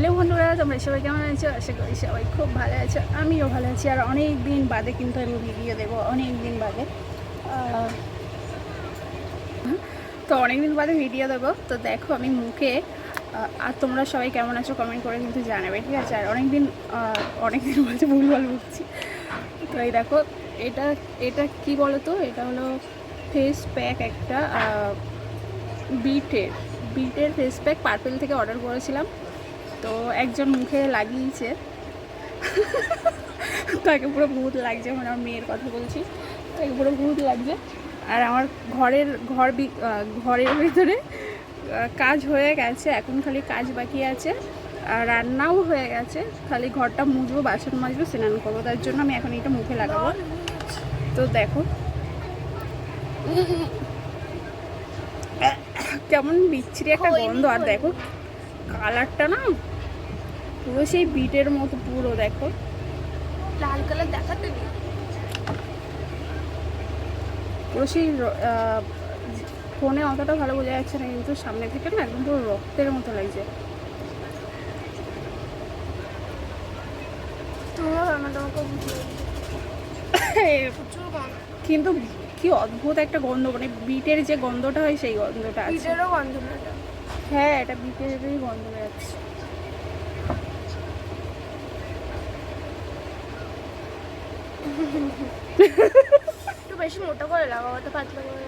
Hello বন্ধুরা, তোমরা সবাই কেমন আছো? আশা করি সবাই খুব ভালো আছো। আমিও ভালো আছি। আর অনেক দিন বাদে কিন্তু আমি ভিডিও দেবো অনেক দিন বাদে তো অনেক দিন বাদে ভিডিও দেবো। তো দেখো আমি মুখে আর তোমরা সবাই কেমন আছো কমেন্ট করে কিন্তু জানাবে, ঠিক আছে? আর অনেক দিন অনেক দিন বলছে ভুলভাল বুঝছি তো এই দেখো, এটা এটা কি বলো তো এটা হলো ফেস প্যাক একটা বিটের বিটের ফেস প্যাক পার্পেল থেকে অর্ডার করেছিলাম। তো একজন মুখে লাগিয়েছে। তাকে পুরো ভূত লাগছে মানে আমার মেয়ের কথা বলছি। তাকে পুরো ভূত লাগছে। আর আমার ঘরের ঘর ঘরের ভিতরে কাজ হয়ে গেছে এখন খালি কাজ বাকি আছে। আর রান্নাও হয়ে গেছে খালি ঘরটা মুজবো বাসন মাজবো স্নান করব তার জন্য আমি এখন এটা মুখে লাগাবো। তো দেখো। কেমন বিচ্ছিরি একটা গন্ধ আর দেখো কালারটা না পুরো সেই বিটের মতো পুরো দেখো। লাল কালার দেখাতে পুরো সেই ফোনে অতটা ভালো বোঝা যাচ্ছে না কিন্তু সামনে থেকে না একদম পুরো রক্তের মতো লাগছে। কিন্তু কি অদ্ভুত একটা গন্ধ মানে বিটের যে গন্ধটা হয় সেই গন্ধটা আছে। হ্যাঁ এটা বিটেরই গন্ধ বেরোচ্ছে। একটু বেশি মোটা করে লাগাবো তো পাতলা করে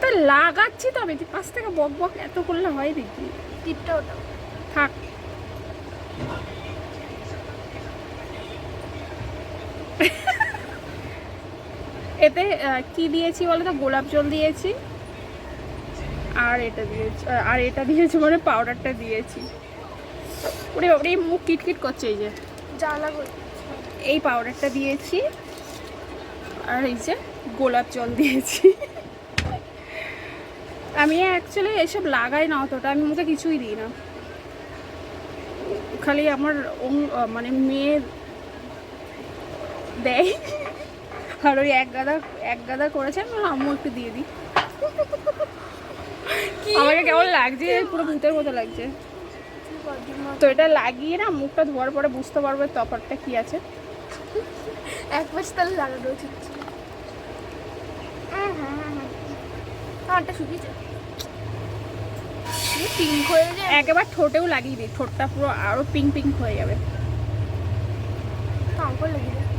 তা লাগাচ্ছি তো আমি পাশ থেকে বক বক এত করলে হয় দেখি টিপটা ওটা থাক। এতে কি দিয়েছি বলো তো গোলাপ জল দিয়েছি। আর এটা দিয়েছি আর এটা দিয়েছি মানে পাউডারটা দিয়েছি। ওরে ওরে মুখ কিটকিট করছে এই যে। জ্বালা করে এই পাউডারটা দিয়েছি। আর এই যে গোলাপ জল দিয়েছি। আমি অ্যাকচুয়ালি এসব লাগাই না অতটা আমি মুখে কিছুই দিই না। খালি আমার মানে মেয়ে দেয়। আর ওই এক গাদা এক গাদা করেছে আমি আম্মু একটু দিয়ে দিই। আমাকে কেমন লাগছে? পুরো ভূতের মতো লাগছে। তো এটা লাগিয়ে না মুখটা ধোয়ার পরে বুঝতে পারবে তফাৎটা কি আছে। এক মাস তাহলে লাগানো উচিত। কানটা শুকিয়েছে পিঙ্ক হয়ে। যায়। একেবার ঠোঁটেও লাগিয়ে দিই। ঠোঁটটা পুরো আরও পিঙ্ক পিঙ্ক হয়ে যাবে। কাঙ্কর লেগে যায়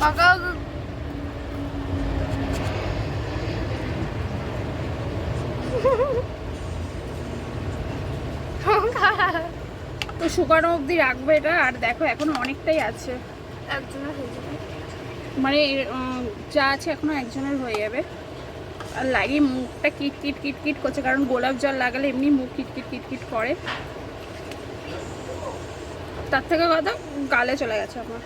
কাকা তো শুকানো অবধি রাখব এটা আর দেখো এখনও অনেকটাই আছে। একজনের হয়ে যাবে। মানে যা আছে এখনও একজনের হয়ে যাবে। আর লাগিয়ে মুখটা কিট কিট কিট কিট করছে কারণ গোলাপ জল লাগালে এমনি মুখ কিট কিট কিট কিট করে। তার থেকে কথা গালে চলে গেছে আমার।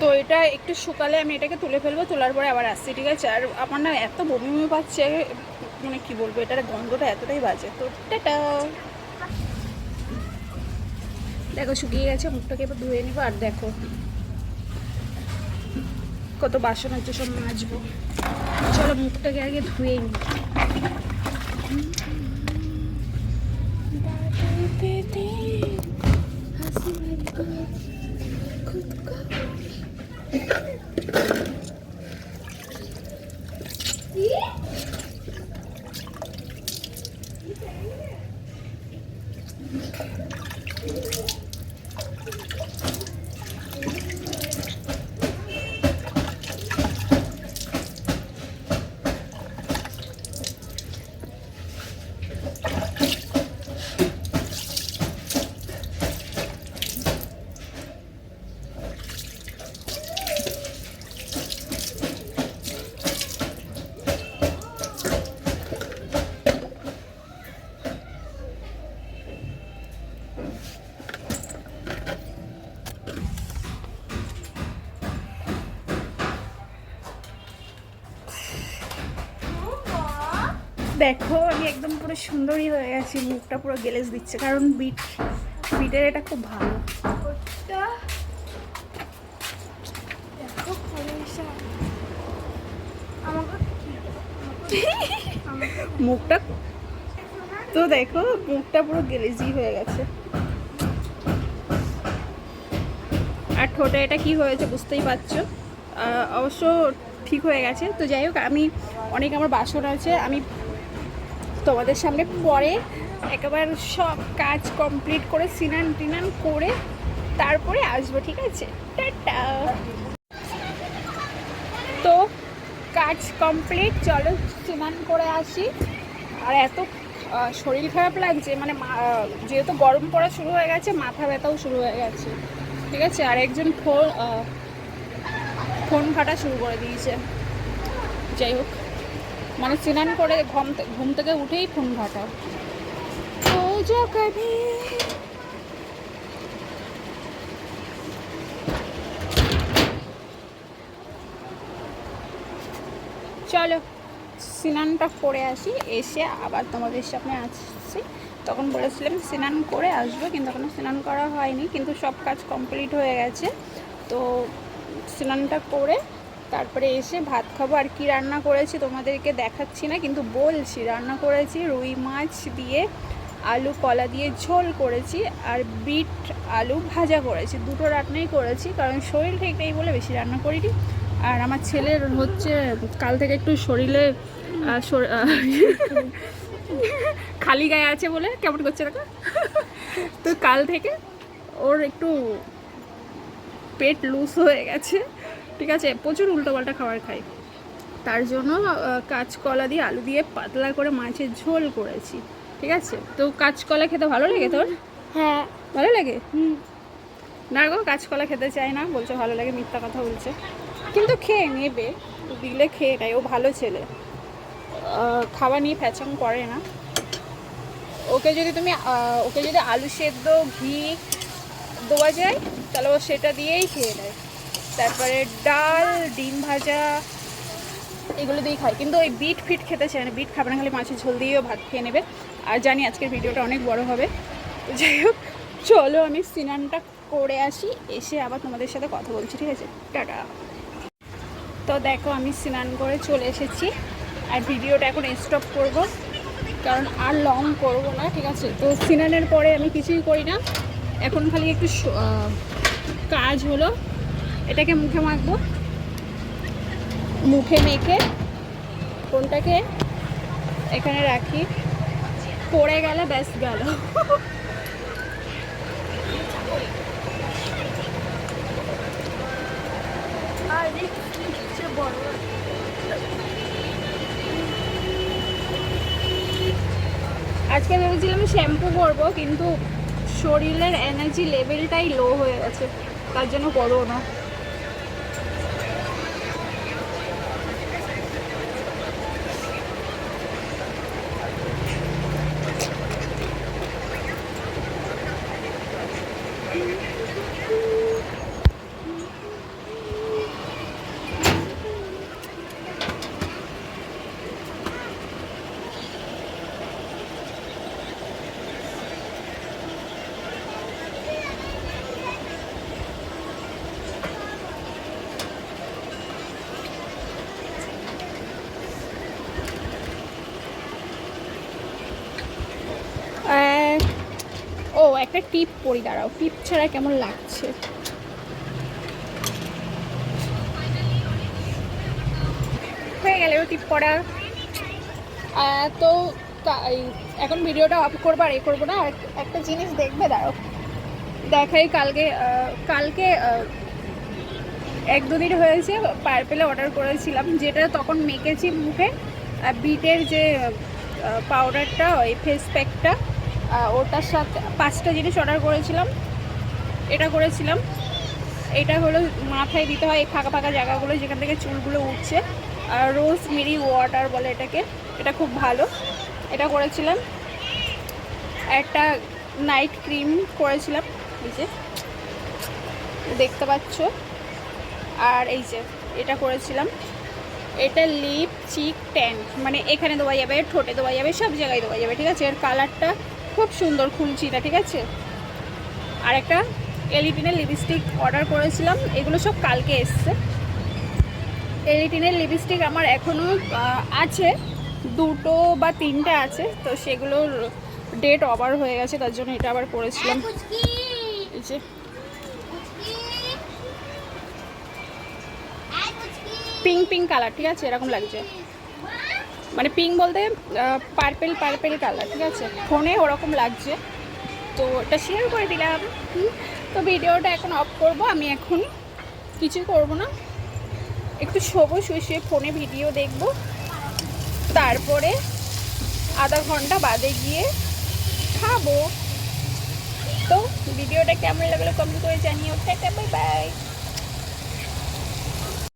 তো এটা একটু শুকালে আমি এটাকে তুলে ফেলব, তোলার পরে আবার আসছি, ঠিক আছে? আর আমার না এত বমি বমি পাচ্ছে মানে কি বলব, এটার গন্ধটা এতটাই বাজে। তো টাটা। দেখো, শুকিয়ে গেছে, মুখটাকে এবার ধুয়ে নিবো, আর দেখো কত বাসন হচ্ছে সব মাজবো। চলো মুখটাকে আগে ধুয়ে নিই দেখো আমি একদম পুরো সুন্দরী হয়ে গেছি মুখটা পুরো গেলেজ দিচ্ছে কারণ বিট বিটের এটা খুব ভালো। মুখটা তো দেখো মুখটা পুরো গেলেজি হয়ে গেছে। আর ঠোঁটে এটা কি হয়েছে বুঝতেই পারছ? অবশ্য ঠিক হয়ে গেছে। তো যাই হোক আমি অনেক আমার বাসন আছে আমি তোমাদের সামনে পরে একেবারে সব কাজ কমপ্লিট করে সিনান টিনান করে তারপরে আসব, ঠিক আছে? টাটা! তো কাজ কমপ্লিট চলো স্নান করে আসি। আর এত শরীর খারাপ লাগছে মানে যেহেতু গরম পড়া শুরু হয়ে গেছে, মাথা ব্যথাও শুরু হয়ে গেছে, ঠিক আছে? আর একজন ফোন ফোন ফাটা শুরু করে দিয়েছে। যাই হোক। মানে স্নান করে ঘুম ঘুম থেকে উঠেই ফোন ঘাটা। ও কবি চলো, স্নানটা করে আসি, এসে আবার তোমাদের সামনে আসছি। তখন বলেছিলাম স্নান করে আসব, কিন্তু এখনও স্নান করা হয়নি, কিন্তু সব কাজ কমপ্লিট হয়ে গেছে। তো স্নানটা করে তারপরে এসে ভাত খাব আর কি রান্না করেছি তোমাদেরকে দেখাচ্ছি না, কিন্তু বলছি রান্না করেছি রুই মাছ দিয়ে আলু কলা দিয়ে ঝোল করেছি আর বিট আলু ভাজা করেছি। দুটো রান্নাই করেছি, কারণ শরীর ঠিক নেই বলে বেশি রান্না করিনি। আর আমার ছেলের হচ্ছে কাল থেকে একটু শরীরে খালি গায়ে আছে বলে, কেমন করছে দেখো? তো কাল থেকে ওর একটু পেট লুজ হয়ে গেছে। ঠিক আছে? প্রচুর উল্টোপাল্টা খাবার খাই। তার জন্য কাঁচকলা দিয়ে আলু দিয়ে পাতলা করে মাছের ঝোল করেছি। ঠিক আছে? তো কাঁচকলা খেতে ভালো লাগে তোর? হ্যাঁ। ভালো লাগে? না গো কাঁচকলা খেতে চায় না। বলছে ভালো লাগে মিথ্যা কথা বলছে। কিন্তু খেয়ে নেবে। দিলে খেয়ে নেয়। ও ভালো ছেলে। খাবার নিয়ে ফ্যাচং করে না। ওকে যদি তুমি ওকে যদি আলু সেদ্ধ ঘি দেওয়া যায় তাহলে ও সেটা দিয়েই খেয়ে নেয়। তারপরে ডাল, ডিম ভাজা, এগুলো দিয়েই খাই। কিন্তু ওই বিট ফিট খেতে চায় না। বিট খাবে না, খালি মাছের ঝোল দিয়েও ভাত খেয়ে নেবে। আর জানি আজকের ভিডিওটা অনেক বড় হবে। যাই হোক, চলো আমি স্নানটা করে আসি। এসে আবার তোমাদের সাথে কথা বলছি, ঠিক আছে? টাটা। তো দেখো, আমি স্নান করে চলে এসেছি। আর ভিডিওটা এখন স্টপ করব। কারণ আর লং করব না, ঠিক আছে? তো স্নানের পরে আমি কিছুই করি না। এখন খালি একটু কাজ হলো। এটাকে মুখে মাখবো। মুখে মেখে কোনটাকে? এখানে রাখি। পড়ে গেলে ব্যাস গেল। বড়। আজকে ভেবেছিলাম শ্যাম্পু করব, কিন্তু শরীরের এনার্জি লেভেলটাই লো হয়ে গেছে। তার জন্য করব না আহ, ও একটা টিপ পরি দাঁড়াও। টিপ ছাড়া কেমন লাগছে? হয়ে গেল টিপ পরা তো এখন ভিডিওটা অফ করব আর এ করব না। একটা জিনিস দেখবে, দাঁড়াও। দেখাই কালকে কালকে এক দুদিন হয়েছে, পার্পেলে অর্ডার করেছিলাম, যেটা তখন মেখেছি মুখে। বিটের যে পাউডারটা ওই ফেস প্যাকটা ওটার সাথে পাঁচটা জিনিস অর্ডার করেছিলাম। এটা করেছিলাম। এটা হলো মাথায় দিতে হয় এই ফাঁকা ফাঁকা জায়গাগুলো যেখান থেকে চুলগুলো উঠছে। আর রোজ মেরি ওয়াটার বলে এটাকে। এটা খুব ভালো। এটা করেছিলাম। একটা নাইট ক্রিম করেছিলাম। এই যে, দেখতে পাচ্ছ? আর এই যে, এটা করেছিলাম। এটা লিপ চিক ট্যান মানে এখানে দেওয়া যাবে, ঠোঁটে দেওয়া যাবে, সব জায়গায় দেওয়া যাবে, ঠিক আছে? এর কালারটা খুব সুন্দর খুলছিটা ঠিক আছে? আর একটা এলিটিনের লিপস্টিক অর্ডার করেছিলাম এগুলো সব কালকে এসছে। এলিটিনের লিপস্টিক আমার এখনও আছে দুটো বা তিনটে আছে তো সেগুলোর ডেট ওভার হয়ে গেছে তার জন্য এটা আবার করেছিলাম। যে। পিঙ্ক পিঙ্ক কালার ঠিক আছে? এরকম লাগছে। মানে পিঙ্ক বলতে পার্পেল পার্পেল কালার ঠিক আছে? ফোনে ওরকম লাগছে। তো ওটা শেয়ার করে দিলাম। তো ভিডিওটা এখন অফ করব। আমি এখন কিছু করব না। একটু শোবো, শুয়ে শুয়ে ফোনে ভিডিও দেখব। তারপরে আধা ঘণ্টা বাদে গিয়ে খাব। তো ভিডিওটা কেমন লাগল কমেন্ট করে জানিও। Tata bye bye